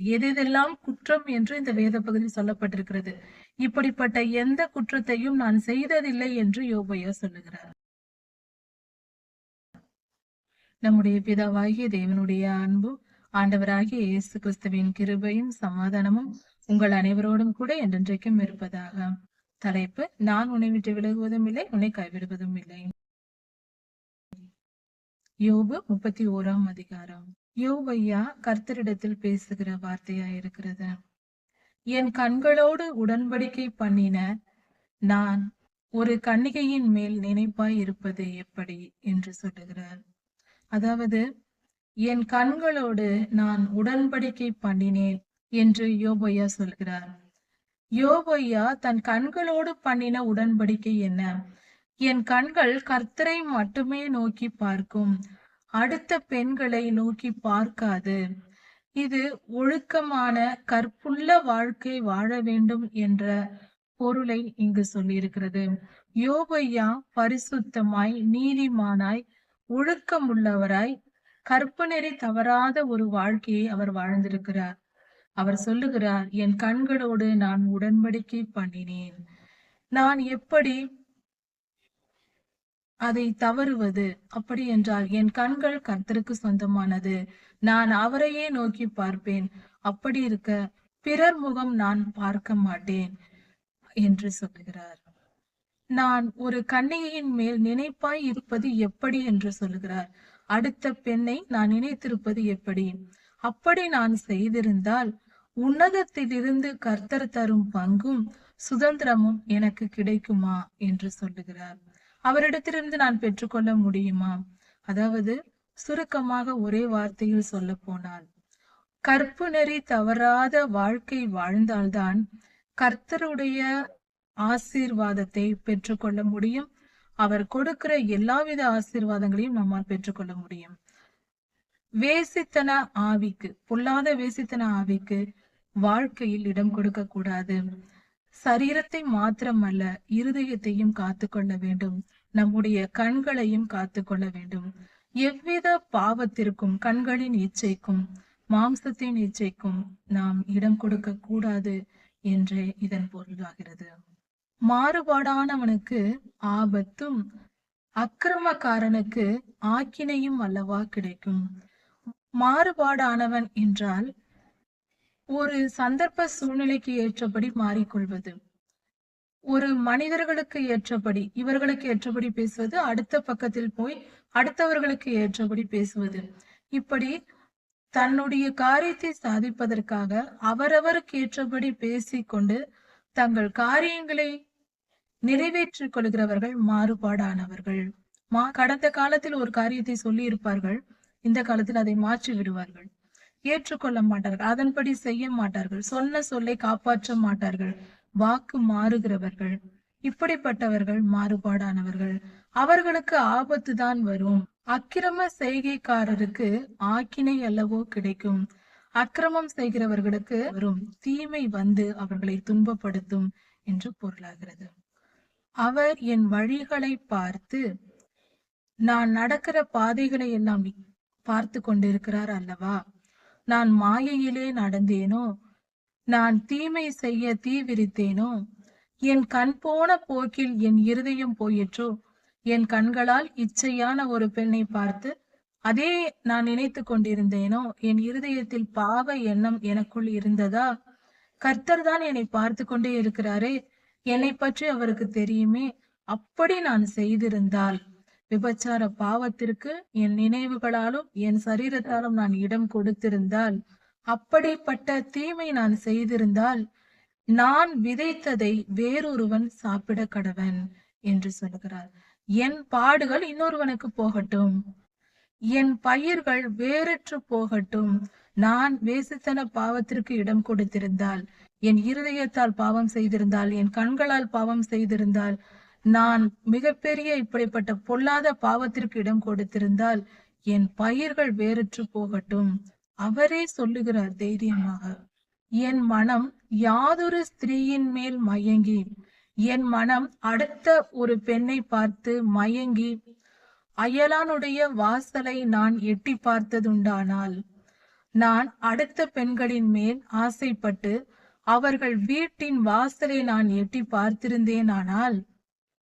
எதெல்லாம் குற்றம் என்று இந்த வேத பகுதியில் சொல்லப்பட்டிருக்கிறது? இப்படிப்பட்ட எந்த குற்றத்தையும் நான் செய்ததில்லை என்று யோபையா சொல்லுகிறார். நம்முடைய பிதாவாகிய தேவனுடைய அன்பும் ஆண்டவராகிய இயேசு கிறிஸ்துவின் கிருபையும் சமாதானமும் உங்கள் அனைவரோடும் கூட என்றென்றைக்கும் இருப்பதாக. தலைப்பு நான் உன்னை விட்டு விலகுவதும் இல்லை உன்னை கைவிடுவதும் இல்லை. யோபு முப்பத்தி ஓராம் அதிகாரம். யோவையா கர்த்தரிடத்தில் பேசுகிற வார்த்தையா இருக்கிறது. என் கண்களோடு உடன்படிக்கை பண்ணின நான் ஒரு கன்னிகையின் மேல் நினைப்பாய் இருப்பது எப்படி என்று சொல்லுகிறார். அதாவது என் கண்களோடு நான் உடன்படிக்கை பண்ணினேன் என்று யோபையா சொல்கிறார். யோபையா தன் கண்களோடு பண்ணின உடன்படிக்கை என்ன? என் கண்கள் கர்த்தரை மட்டுமே நோக்கி பார்க்கும். அடுத்த பெண்களை நோக்கி பார்க்காது. இது ஒழுக்கமான கற்புள்ள வாழ்க்கை வாழ வேண்டும் என்ற பொருளை இங்கு சொல்லியிருக்கிறது. யோபையா பரிசுத்தமாய் நீதிமானாய் ஒழுக்கமுள்ளவராய் கற்பனரை தவறாத ஒரு வாழ்க்கையை அவர் வாழ்ந்திருக்கிறார். அவர் சொல்லுகிறார் என் கண்களோடு நான் உடன்படிக்கை பண்ணினேன். நான் எப்படி அதை தவறுவது அப்படி என்றால் என் கண்கள் கர்த்தருக்கு சொந்தமானது. நான் அவரையே நோக்கி பார்ப்பேன். அப்படி இருக்க பிறர் முகம் நான் பார்க்க மாட்டேன் என்று சொல்லுகிறார். நான் ஒரு கன்னிகையின் மேல் நினைப்பாய் இருப்பது எப்படி என்று சொல்லுகிறார். அடுத்த பெண்ணை நான் நினைத்திருப்பது எப்படி? அப்படி நான் செய்திருந்தால் உன்னதத்திலிருந்து கர்த்தர் தரும் பங்கும் சுதந்திரமும் எனக்கு கிடைக்குமா? என்று சொல்லுகிறார். அவரிடத்திலிருந்து நான் பெற்றுக்கொள்ள முடியுமா? அதாவது சுருக்கமாக ஒரே வார்த்தையில் சொல்ல போனால் கற்பு நெறி தவறாத வாழ்க்கை வாழ்ந்தால்தான் கர்த்தருடைய ஆசீர்வாதத்தை பெற்றுக்கொள்ள முடியும். அவர் கொடுக்கிற எல்லாவித ஆசீர்வாதங்களையும் நம்மால் பெற்றுக்கொள்ள முடியும். வேசித்தன ஆவிக்கு பொல்லாத வேசித்தன ஆவிக்கு வாழ்க்கையில் இடம் கொடுக்க கூடாது சரீரத்தை மாத்திரமல்ல இருதயத்தையும் காத்து கொள்ள வேண்டும். நம்முடைய கண்களையும் காத்து கொள்ள வேண்டும். எவ்வித பாவத்திற்கும் கண்களின் இச்சைக்கும் மாம்சத்தின் இச்சைக்கும் நாம் இடம் கொடுக்க கூடாது என்றே இதன் பொருளாகிறது. மாறுபாடானவனுக்கு ஆபத்தும் அக்கிரமக்காரனுக்கு ஆக்கினையும் அல்லவா கிடைக்கும். மாறுபாடானவன் என்றால் ஒரு சந்தர்ப்ப சூழ்நிலைக்கு ஏற்றபடி மாறிக்கொள்வது. ஒரு மனிதர்களுக்கு ஏற்றபடி இவர்களுக்கு ஏற்றபடி பேசுவது அடுத்த பக்கத்தில் போய் அடுத்தவர்களுக்கு ஏற்றபடி பேசுவது. இப்படி தன்னுடைய காரியத்தை சாதிப்பதற்காக அவரவருக்கு ஏற்றபடி பேசிக்கொண்டு தங்கள் காரியங்களை நிறைவேற்றிக் கொள்கிறவர்கள் மாறுபாடானவர்கள். மா கடந்த காலத்தில் ஒரு காரியத்தை சொல்லி இருப்பார்கள் இந்த காலத்தில் அதை மாற்றி விடுவார்கள் ஏற்றுக்கொள்ள மாட்டார்கள் அதன்படி செய்ய மாட்டார்கள் சொன்ன சொல்லை காப்பாற்ற மாட்டார்கள் வாக்கு மாறுகிறவர்கள். இப்படிப்பட்டவர்கள் மாறுபாடானவர்கள். அவர்களுக்கு ஆபத்து தான் வரும். அக்கிரம செய்கைக்காரருக்கு ஆக்கினை அல்லவோ கிடைக்கும். அக்கிரமம் செய்கிறவர்களுக்கு வரும். தீமை வந்து அவர்களை துன்பப்படுத்தும் என்று பொருளாகிறது. அவர் என் வழிகளை பார்த்து நான் நடக்கிற பாதைகளை எல்லாம் பார்த்து கொண்டிருக்கிறார் அல்லவா? நான் மாயையிலே நடந்தேனோ? நான் தீமை செய்ய தீ விரித்தேனோ? என் கண் போன போக்கில் என் இருதயம் போயிற்றோ? என் கண்களால் இச்சையான ஒரு பெண்ணை பார்த்து அதே நான் நினைத்து கொண்டிருந்தேனோ? என் இருதயத்தில் பாவ எண்ணம் எனக்குள் இருந்ததா? கர்த்தர் தான் என்னை பார்த்து கொண்டே இருக்கிறாரே. என்னை பற்றி அவருக்கு தெரியுமே. அப்படி நான் செய்திருந்தால் விபச்சார பாவத்திற்கு என் நினைவுகளாலும் என் சரீரத்தாலும் நான் இடம் கொடுத்திருந்தால் அப்படிப்பட்ட தீமை நான் செய்திருந்தால் நான் விதைத்ததை வேறொருவன் சாப்பிட கடவன் என்று சொல்கிறார். என் பாடுகள் இன்னொருவனுக்கு போகட்டும். என் பயிர்கள் வேறற்று போகட்டும். நான் வேசித்தன பாவத்திற்கு இடம் கொடுத்திருந்தால் என் இருதயத்தால் பாவம் செய்திருந்தால் என் கண்களால் பாவம் செய்திருந்தால் நான் மிகப்பெரிய இப்படிப்பட்ட பொல்லாத பாவத்திற்கு இடம் கொடுத்திருந்தால் என் பயிர்கள் வேறற்று போகட்டும். அவரே சொல்லுகிறார் தைரியமாக. என் மனம் யாதொரு ஸ்திரீயின் மேல் மயங்கி என் மனம் அடுத்த ஒரு பெண்ணை பார்த்து மயங்கி அயலானுடைய வாசலை நான் எட்டி பார்த்ததுண்டானால் நான் அடுத்த பெண்களின் மேல் ஆசைப்பட்டு அவர்கள் வீட்டின் வாசலை நான் எட்டி பார்த்திருந்தேனானால்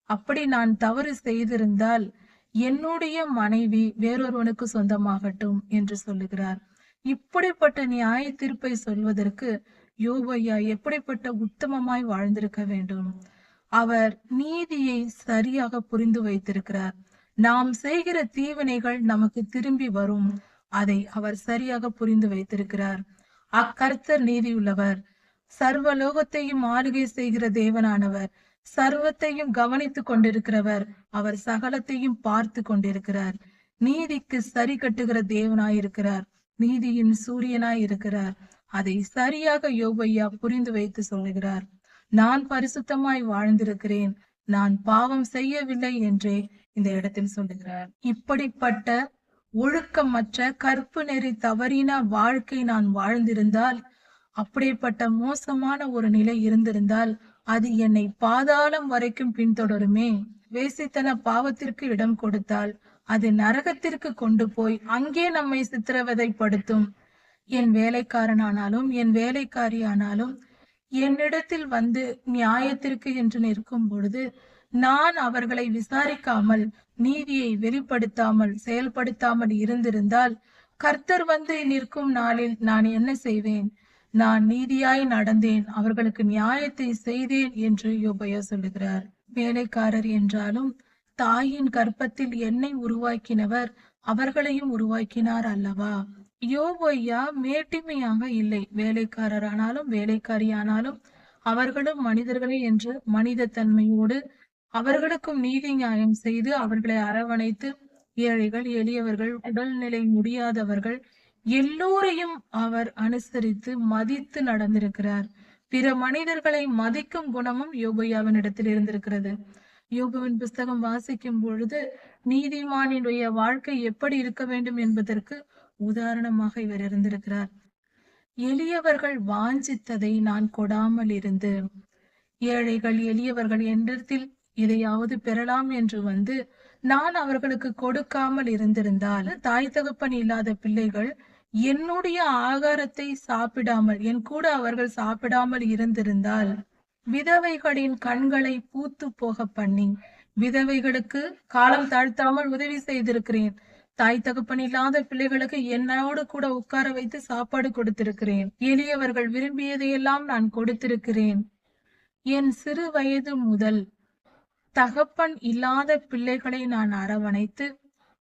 அப்படி நான் தவறு செய்திருந்தால் என்னுடைய மனைவி வேறொருவனுக்கு சொந்தமாகட்டும் என்று சொல்லுகிறார். இப்படிப்பட்ட நியாய தீர்ப்பை சொல்வதற்கு யோபையா எப்படிப்பட்ட உத்தமமாய் வாழ்ந்திருக்க வேண்டும்? அவர் நீதியை சரியாக புரிந்து வைத்திருக்கிறார். நாம் செய்கிற தீவினைகள் நமக்கு திரும்பி வரும். அதை அவர் சரியாக புரிந்து வைத்திருக்கிறார். அக்கர்த்தர் நீதியுள்ளவர். சர்வலோகத்தையும் ஆளுகை செய்கிற தேவனானவர். சர்வத்தையும் கவனித்துக் கொண்டிருக்கிறவர். அவர் சகலத்தையும் பார்த்து கொண்டிருக்கிறார். நீதிக்கு சரி கட்டுகிற தேவனாயிருக்கிறார். நீதியின் சூரியனாய் இருக்கிறார் அதை சரியாக யோபையா புரிந்து வைத்து சொல்லுகிறார். நான் பரிசுத்தமாய் வாழ்ந்திருக்கிறேன். நான் பாவம் செய்யவில்லை என்றே இந்த இடத்தில் சொல்லுகிறார். இப்படிப்பட்ட ஒழுக்கமற்ற கற்பு நெறி தவறின வாழ்க்கை நான் வாழ்ந்திருந்தால் அப்படிப்பட்ட மோசமான ஒரு நிலை இருந்திருந்தால் அது என்னை பாதாளம் வரைக்கும் பின்தொடருமே. வேசித்தன பாவத்திற்கு இடம் கொடுத்தால் அது நரகத்திற்கு கொண்டு போய் அங்கே நம்மை சித்திரவதைப்படுத்தும். என் வேலைக்காரனானாலும் என் வேலைக்காரியானாலும் என்னிடத்தில் வந்து நியாயத்திற்கு என்று நிற்கும் பொழுது நான் அவர்களை விசாரிக்காமல் நீதியை வெளிப்படுத்தாமல் செயல்படுத்தாமல் இருந்திருந்தால் கர்த்தர் வந்து நிற்கும் நாளில் நான் என்ன செய்வேன்? நான் நீதியாய் நடந்தேன் அவர்களுக்கு நியாயத்தை செய்தேன் என்று யோபையா சொல்லுகிறார். வேலைக்காரர் என்றாலும் தாயின் கர்ப்பத்தில் என்னை உருவாக்கினவர் அவர்களையும் உருவாக்கினார் அல்லவா? யோபையா மேட்டிமையாக இல்லை. வேலைக்காரரானாலும் வேலைக்காரியானாலும் அவர்களும் மனிதர்களே என்று மனித தன்மையோடு அவர்களுக்கும் நீதி நியாயம் செய்து அவர்களை அரவணைத்து ஏழைகள் எளியவர்கள் உடல்நிலை முடியாதவர்கள் எல்லோரையும் அவர் அனுசரித்து மதித்து நடந்திருக்கிறார். பிற மனிதர்களை மதிக்கும் குணமும் யோபையாவின் இடத்தில் இருந்திருக்கிறது. யோபுவின் புஸ்தகம் வாசிக்கும் பொழுது நீதிமானினுடைய வாழ்க்கை எப்படி இருக்க வேண்டும் என்பதற்கு உதாரணமாக இவர் இருந்திருக்கிறார். எளியவர்கள் வாஞ்சித்ததை நான் கொடாமல் இருந்து ஏழைகள் எளியவர்கள் என்றிடத்தில் எதையாவது பெறலாம் என்று வந்து நான் அவர்களுக்கு கொடுக்காமல் இருந்திருந்தால் தாய் தகப்பன் இல்லாத பிள்ளைகள் என்னுடைய ஆகாரத்தை சாப்பிடாமல் என் கூட அவர்கள் சாப்பிடாமல் இருந்திருந்தால் விதவைகளின் கண்களை பூத்து போக பண்ணி விதவைகளுக்கு காலம் தாழ்த்தாமல் உதவி செய்திருக்கிறேன். தாய் தகப்பன் இல்லாத பிள்ளைகளுக்கு என்னோடு கூட உட்கார வைத்து சாப்பாடு கொடுத்திருக்கிறேன். எளியவர்கள் விரும்பியதையெல்லாம் நான் கொடுத்திருக்கிறேன். என் சிறு வயது முதல் தகப்பன் இல்லாத பிள்ளைகளை நான் அரவணைத்து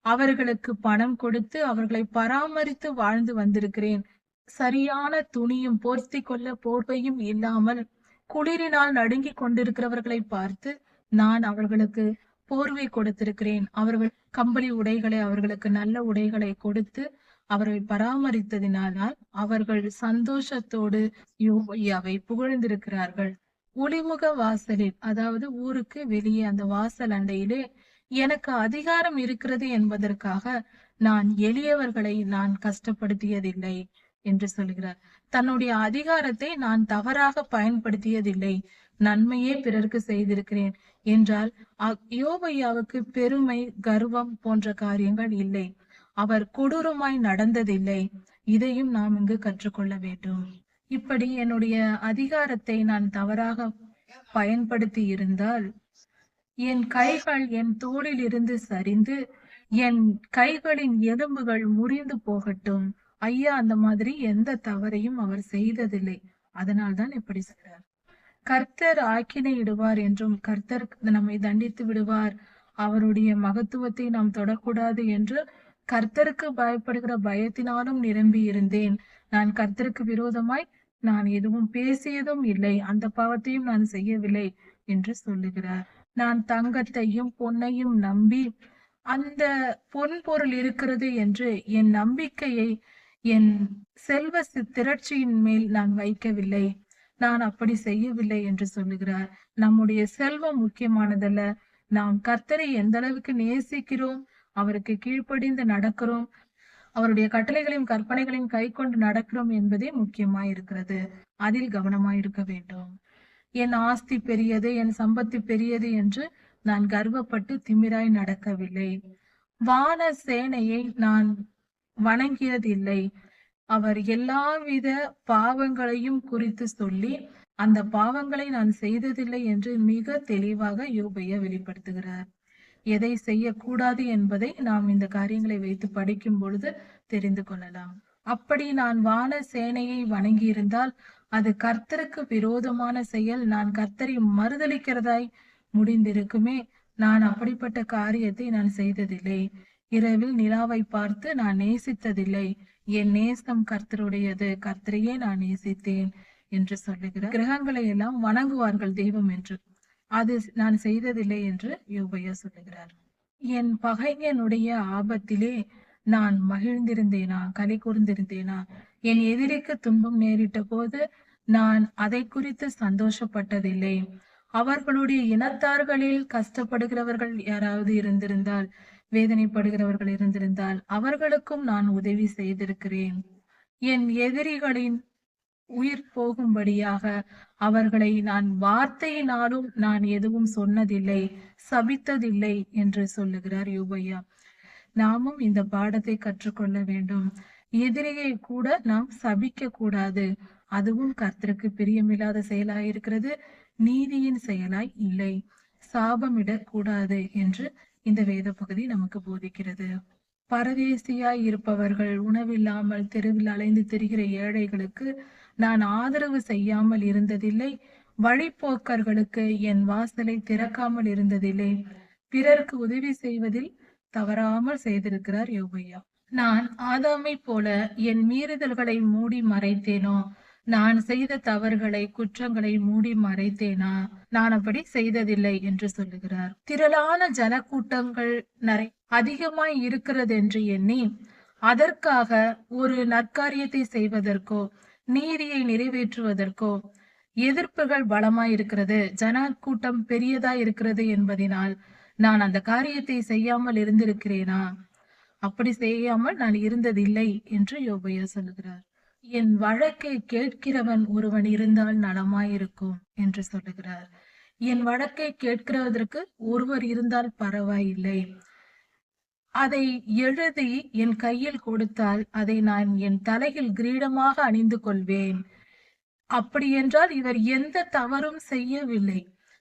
அவர்களுக்கு பணம் கொடுத்து அவர்களை பராமரித்து வாழ்ந்து வந்திருக்கிறேன். சரியான துணியும் போர்த்தி கொள்ள போர்வையும் இல்லாமல் குளிரினால் நடுங்கிக் கொண்டிருக்கிறவர்களை பார்த்து நான் அவர்களுக்கு போர்வை கொடுத்திருக்கிறேன். அவர்கள் கம்பளி உடைகளை அவர்களுக்கு நல்ல உடைகளை கொடுத்து அவரை பராமரித்ததினால் அவர்கள் சந்தோஷத்தோடு யோகையாவை புகழ்ந்திருக்கிறார்கள். ஒளிமுக வாசலில் அதாவது ஊருக்கு வெளியே அந்த வாசல் அண்டையிலே எனக்கு அதிகாரம் இருக்கிறது என்பதற்காக நான் எளியவர்களை நான் கஷ்டப்படுத்தியதில்லை என்று சொல்கிறார். தன்னுடைய அதிகாரத்தை நான் தவறாக பயன்படுத்தியதில்லை. நன்மையே பிறருக்கு செய்திருக்கிறேன் என்றால் அ- யோபையாவுக்கு பெருமை கர்வம் போன்ற காரியங்கள் இல்லை. அவர் கொடூரமாய் நடந்ததில்லை. இதையும் நாம் இங்கு கற்றுக்கொள்ள வேண்டும். இப்படி என்னுடைய அதிகாரத்தை நான் தவறாக பயன்படுத்தி இருந்தால் என் கைகள் என் தோளில் இருந்து சரிந்து என் கைகளின் எலும்புகள் முறிந்து போகட்டும். ஐயா அந்த மாதிரி எந்த தவறையும் அவர் செய்ததில்லை. அதனால்தான் இப்படி சொல்றார். கர்த்தர் ஆக்கினை இடுவார் என்றும் கர்த்தர் நம்மை தண்டித்து விடுவார். அவருடைய மகத்துவத்தை நாம் தொடக்கூடாது என்று கர்த்தருக்கு பயப்படுகிற பயத்தினாலும் நிரம்பி இருந்தேன். நான் கர்த்தருக்கு விரோதமாய் நான் எதுவும் பேசியதும் இல்லை. அந்த பாவத்தையும் நான் செய்யவில்லை என்று சொல்லுகிறார். நான் தங்கத்தையும் பொன்னையும் நம்பி அந்த பொன் பொருள் இருக்கிறது என்று என் நம்பிக்கையை என் செல்வ திரட்சியின் மேல் நான் வைக்கவில்லை. நான் அப்படி செய்யவில்லை என்று சொல்லுகிறார். நம்முடைய செல்வம் முக்கியமானதல்ல. நாம் கர்த்தரை எந்த அளவுக்கு நேசிக்கிறோம் அவருக்கு கீழ்ப்படிந்து நடக்கிறோம் அவருடைய கட்டளைகளையும் கற்பனைகளையும் கை கொண்டு நடக்கிறோம் என்பதே முக்கியமாயிருக்கிறது. அதில் கவனமாயிருக்க வேண்டும். என் ஆஸ்தி பெரியது என் சம்பத்து பெரியது என்று நான் கர்வப்பட்டு திமிராய் நடக்கவில்லை. வான சேனையை நான் வணங்கியதில்லை. அவர் எல்லாவித பாவங்களையும் குறித்து சொல்லி அந்த பாவங்களை நான் செய்ததில்லை என்று மிக தெளிவாக யோபைய வெளிப்படுத்துகிறார். எதை செய்யக்கூடாது என்பதை நாம் இந்த காரியங்களை வைத்து படிக்கும் பொழுது தெரிந்து கொள்ளலாம். அப்படி நான் வான சேனையை வணங்கியிருந்தால் அது கர்த்தருக்கு விரோதமான செயல். நான் கர்த்தரை மறுதளிக்கிறதாய் முடிந்திருக்குமே. நான் அப்படிப்பட்ட காரியத்தை நான் செய்ததில்லை. இரவில் நிலாவை பார்த்து நான் நேசித்ததில்லை. என் நேசம் கர்த்தருடையது. கர்த்தரையே நான் நேசித்தேன் என்று சொல்லுகிறார். கிரகங்களை எல்லாம் வணங்குவார்கள் தெய்வம் என்று. அது நான் செய்ததில்லை என்று யோபையா சொல்லுகிறார். என் பகைஞனுடைய ஆபத்திலே நான் மகிழ்ந்திருந்தேனா? கலை கூர்ந்திருந்தேனா? என் எதிரிக்கு துன்பம் நேரிட்ட போது நான் அதை குறித்து சந்தோஷப்பட்டதில்லை. அவர்களுடைய இனத்தார்களில் கஷ்டப்படுகிறவர்கள் யாராவது இருந்திருந்தால் வேதனைப்படுகிறவர்கள் இருந்திருந்தால் அவர்களுக்கும் நான் உதவி செய்திருக்கிறேன். என் எதிரிகளின் உயிர் போகும்படியாக அவர்களை நான் வார்த்தையினாலும் நான் எதுவும் சொன்னதில்லை சபித்ததில்லை என்று சொல்லுகிறார் யூபையா. நாமும் இந்த பாடத்தை கற்றுக்கொள்ள வேண்டும். எதிரியை கூட நாம் சபிக்க கூடாது அதுவும் கர்த்தருக்கு பிரியமில்லாத செயலாய் இருக்கிறது நீதியின் செயலாய் இல்லை. சாபமிடக் கூடாது என்று இந்த வேத பகுதி நமக்கு போதிக்கிறது. பரதேசியாய் இருப்பவர்கள் உணவில்லாமல் தெருவில் அலைந்து திரிகிற ஏழைகளுக்கு நான் ஆதரவு செய்யாமல் இருந்ததில்லை. வழிப்போக்கர்களுக்கு என் வாசலை திறக்காமல் இருந்ததில்லை. பிறருக்கு உதவி செய்வதில் தவறாமல் செய்திருக்கிறார் யோகையா நான் ஆதாமை போல என் மீறுதல்களை மூடி மறைத்தேனோ? நான் செய்த தவறுகளை குற்றங்களை மூடி மறைத்தேனா? நான் அப்படி செய்ததில்லை என்று சொல்லுகிறார். திரளான ஜனக்கூட்டங்கள் நிறை அதிகமாய் இருக்கிறது என்று எண்ணி அதற்காக ஒரு நற்காரியத்தை செய்வதற்கோ நீதியை நிறைவேற்றுவதற்கோ எதிர்ப்புகள் பலமாய் இருக்கிறது. ஜன கூட்டம் பெரியதா இருக்கிறது என்பதனால் நான் அந்த காரியத்தை செய்யாமல் இருந்திருக்கிறேனா? அப்படி செய்யாமல் நான் இருந்ததில்லை என்று யோபையா சொல்லுகிறார். என் வழக்கை கேட்கிறவன் ஒருவன் இருந்தால் நலமாயிருக்கும் என்று சொல்லுகிறார். என் வழக்கை கேட்கிறதற்கு ஒருவர் இருந்தால் பரவாயில்லை. அதை எழுதி என் கையில் கொடுத்தால் அதை நான் என் தலையில் கிரீடமாக அணிந்து கொள்வேன். அப்படி என்றால் இவர் எந்த தவறும் செய்யவில்லை.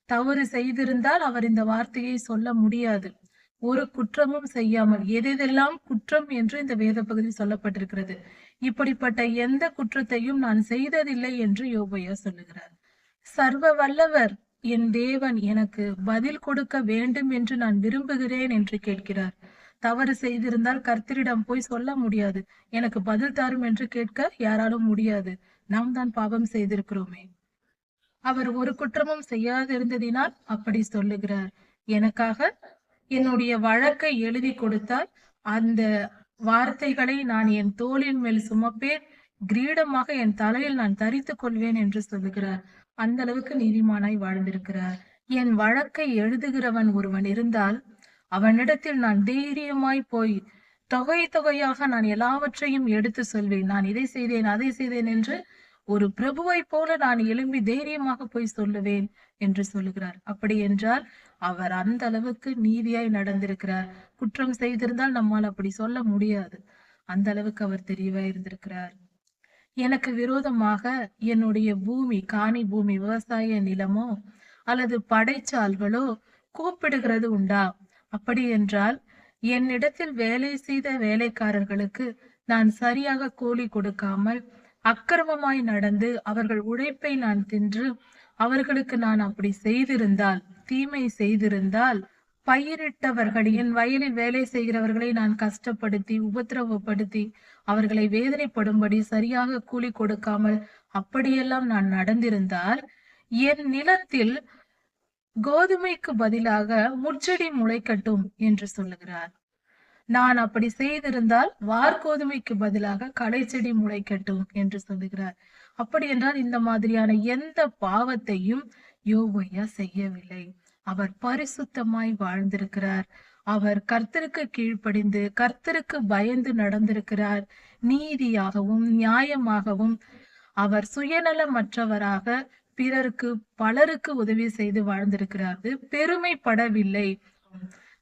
தவறு செய்திருந்தால் அவர் இந்த வார்த்தையை சொல்ல முடியாது. ஒரு குற்றமும் செய்யாமல் எதெல்லாம் குற்றம் என்று இந்த வேத பகுதி சொல்லப்பட்டிருக்கிறது? இப்படிப்பட்ட எந்த குற்றத்தையும் நான் செய்ததில்லை என்று யோபையா சொல்லுகிறார். சர்வ வல்லவர் என் தேவன் எனக்கு பதில் கொடுக்க வேண்டும் என்று நான் விரும்புகிறேன் என்று கேட்கிறார். தவறு செய்திருந்தால் கர்த்தரிடம் போய் சொல்ல முடியாது. எனக்கு பதில் தாரும் என்று கேட்க யாராலும் முடியாது. நாம் தான் பாவம் செய்திருக்கிறோமே. அவர் ஒரு குற்றமும் செய்யாதிருந்ததினால் அப்படி சொல்லுகிறார். எனக்காக என்னுடைய வழக்கை எழுதி கொடுத்தால் அந்த வார்த்தைகளை நான் என் தோளின் மேல் சுமப்பேன். கிரீடமாக என் தலையில் நான் தரித்துக் கொள்வேன் என்று சொல்லுகிறார். அந்த அளவுக்கு நீதிமானாய் வாழ்ந்திருக்கிறார். என் வழக்கை எழுதுகிறவன் ஒருவன் இருந்தால் அவனிடத்தில் நான் தைரியமாய் போய் தொகை தொகையாக நான் எல்லாவற்றையும் எடுத்து சொல்வேன். நான் இதை செய்தேன் அதை செய்தேன் என்று ஒரு பிரபுவை போல நான் எழும்பி தைரியமாக போய் சொல்லுவேன் என்று சொல்லுகிறார். அப்படி என்றால் அவர் அந்த அளவுக்கு நீதியாய் நடந்திருக்கிறார். குற்றம் செய்திருந்தால் நம்மால் அப்படி சொல்ல முடியாது. அந்த அளவுக்கு அவர் தெரியவா இருந்திருக்கிறார். எனக்கு விரோதமாக என்னுடைய பூமி காணி பூமி விவசாய நிலமோ அல்லது படைச்சால்களோ கூப்பிடுகிறது உண்டா? அப்படி என்றால் என்னிடத்தில் வேலை செய்த வேலைக்காரர்களுக்கு நான் சரியாக கூலி கொடுக்காமல் அக்கிரமமாய் நடந்து அவர்கள் உழைப்பை நான் தின்று அவர்களுக்கு நான் அப்படி செய்திருந்தால் தீமை செய்திருந்தால் பயிரிட்டவர்கள் என் வயலில் வேலை செய்கிறவர்களை நான் கஷ்டப்படுத்தி உபத்திரவப்படுத்தி அவர்களை வேதனைப்படும்படி சரியாக கூலி கொடுக்காமல் அப்படியெல்லாம் நான் நடந்திருந்தால் என் நிலத்தில் கோதுமைக்கு பதிலாக முச்செடி முளைக்கட்டும் என்று சொல்லுகிறார். நான் அப்படி செய்திருந்தால் வார்கோதுமைக்கு பதிலாக கடைச்செடி முளைக்கட்டும் என்று சொல்லுகிறார். அப்படி என்றால் இந்த மாதிரியான எந்த பாவத்தையும் யோகையா செய்யவில்லை. அவர் பரிசுத்தமாய் வாழ்ந்திருக்கிறார். அவர் கர்த்தருக்கு கீழ்ப்படிந்து கர்த்தருக்கு பயந்து நடந்திருக்கிறார். நீதியாகவும் நியாயமாகவும் அவர் சுயநலமற்றவராக பிறருக்கு பலருக்கு உதவி செய்து வாழ்ந்திருக்கிறார் பெருமைப்படவில்லை.